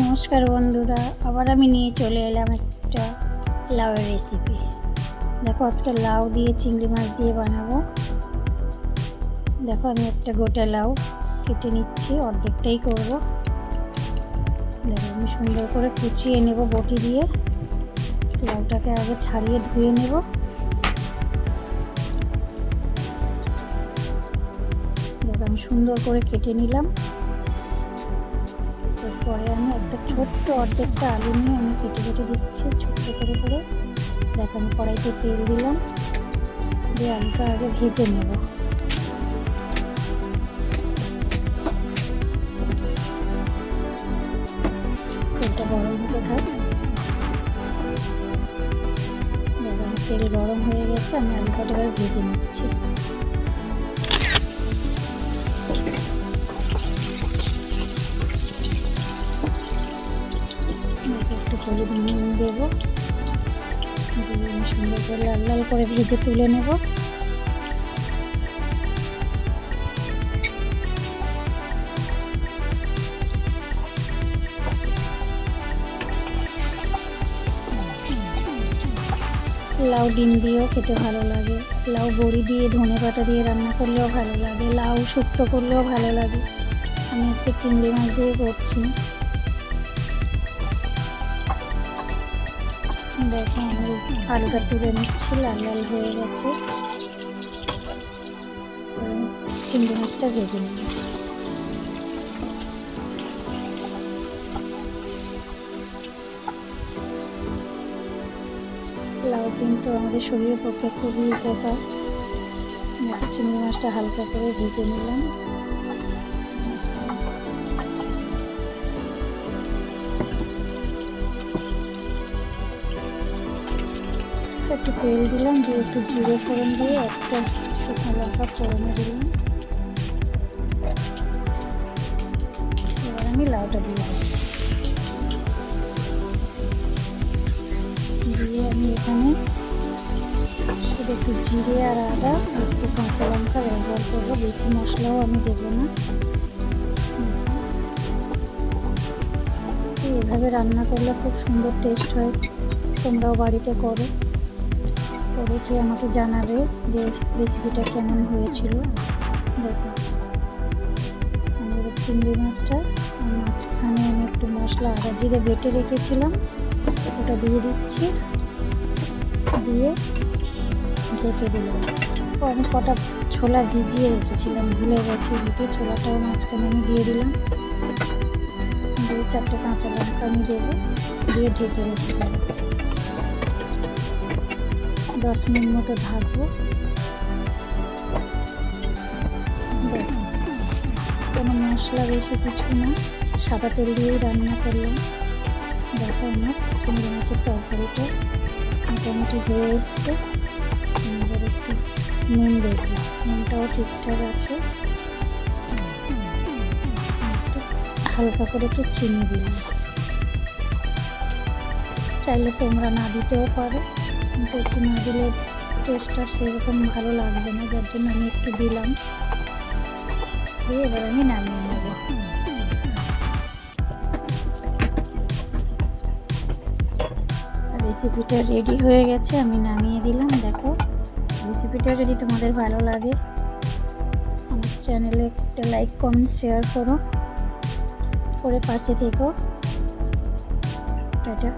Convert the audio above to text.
নমস্কার বন্ধুরা, আবার আমি নিয়ে চলে এলাম একটা লাউয়ের রেসিপি দেখো, আজকে লাউ দিয়ে চিংড়ি মাছ দিয়ে বানাবো। দেখো, আমি একটা গোটা লাউ কেটে নিচ্ছি, অর্ধেকটাই করব। দেখো, আমি সুন্দর করে কুচিয়ে নেব বটি দিয়ে। লাউটাকে আগে ছাড়িয়ে ধুয়ে নেব। দেখো, আমি সুন্দর করে কেটে নিলাম। ছোট্ট অর্ধেকটা আলু নিয়ে আমি কেটে কেটে দিচ্ছি, ছোট্ট করে করে। দেখো, আমি কড়াইতে তেল দিলাম। দিয়ে আলুটা আগে ভেজে নেব। তেলটা গরম হতে তেল গরম হয়ে গেছে, আমি আলু কটা ভেজে নিচ্ছি। একটু হলুদ নুন দেবো। দিয়ে আমি সুন্দর করে লাল লাল করে ভেজে তুলে নেব। লাউ ডিম দিয়েও খেতে ভালো লাগে। লাউ বড়ি দিয়ে, ধনে পাতা দিয়ে রান্না করলেও ভালো লাগে। লাউ শুক্তো করলেও ভালো লাগে। আমি আজকে চিংড়ি মাছ দিয়ে করছি। দেখো আমি আলুটা তুলে নিচ্ছি লাল লাল হয়ে গেছে। চিংড়ি মাছটা ভেজে নেব লাউ কিন্তু আমাদের শরীরের পক্ষে খুবই উপকার। চিংড়ি মাছটা হালকা করে ভেজে নিলাম। একটু তেল দিলাম, দিয়ে একটু জিরে ফোড়ন দিয়ে একটা শুকনো লঙ্কা ফোড়নে দিলাম। এবার আমি লাউটা দেবো দিয়ে আমি এখানে একটু জিরে আর আদা একটু কাঁচা লঙ্কা ব্যবহার করব, বেশি মশলাও আমি দেবো না। এভাবে রান্না করলে খুব সুন্দর টেস্ট হয়, তোমরাও বাড়িতে করো। খেয়ে আমাকে জানাবে যে রেসিপিটা কেমন হয়েছিল? দেখো। আমাদের চিংড়ি মাছটা মাঝখানে আমি একটু মশলা, আদা, জিরে বেটে রেখেছিলাম। ওটা দিয়ে দিচ্ছি। দিয়ে ঢেকে দিলাম। আমি কটা ছোলা ভিজিয়ে রেখেছিলাম, ভুলে গেছি। দিতে ছোলাটাও মাঝখানে আমি দিয়ে দিলাম। দিয়ে চারটে কাঁচা লঙ্কা আমি দেবো, দিয়ে ঢেকে রেখে দেবো দশ মিনিট মতো ঢাকবো কোনো মশলা বেশি কিছু না। সাদা তেল দিয়েই রান্না করলাম। দেখো আমার চিংড়ি মাছের তরকারিটা মোটামুটি হয়ে এসছে। এবার একটু নুন দেখব নুনটাও ঠিকঠাক আছে। হালকা করে একটু চিনি দিলাম। চাইলে তোমরা না দিতেও পারো। কিন্তু একটু না দিলে টেস্টটা সেরকম ভালো লাগবে না, যার জন্য আমি একটু দিলাম। দিয়ে এবার আমি নামিয়ে নেব। রেসিপিটা রেডি হয়ে গেছে, আমি নামিয়ে দিলাম, দেখো। রেসিপিটা যদি তোমাদের ভালো লাগে, আমার চ্যানেলে একটা লাইক কমেন্ট শেয়ার করো। করে পাশে থেকো। টাটা।